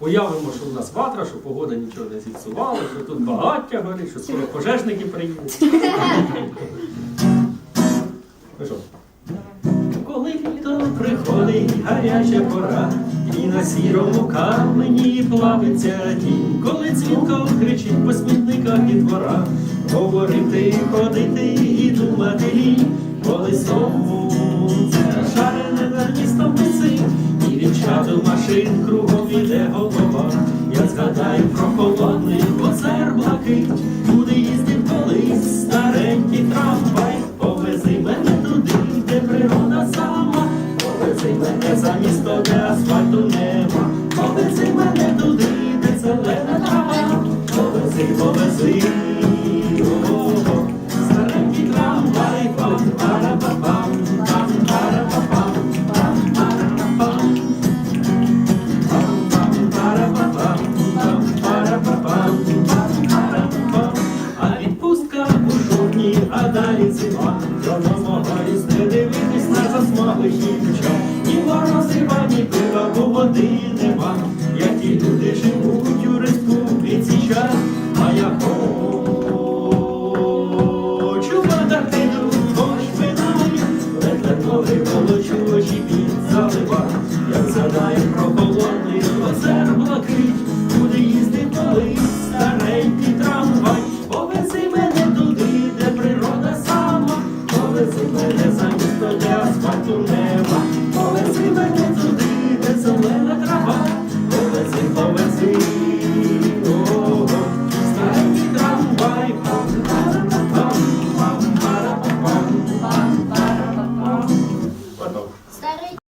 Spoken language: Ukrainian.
Уявимо, що у нас ватра, що погода нічого не зіпсувала, що тут багаття горить, що скоро пожежники приїдуть. Коли літо приходить гаряча пора, і на сірому камені плавиться тінь, коли дзвінко кричить по смітниках і дворах, говорити, ходити і думати лінь, від машин кругом іде голова. Я згадаю про холодний оцер блакить, куди їздив колись старенький трамвай, повези мене туди, де природа сама, повези мене за місто, де асфальту нема, повези мене туди, де зелена трава, повези, повези. о-о-о. Старенький трамвай, пам-пара-па-пам, а далі зима. Я намагаюсь не дивитись на засмаглих дівчат. Ні морозива, ні пива, бо води нема. Які люди живуть у республіці час, а я хочу в Антарктиду, хоч винаю, ледве ноги волочу, очі під залива. Я мене замість тобі асфальту нема, полети мене.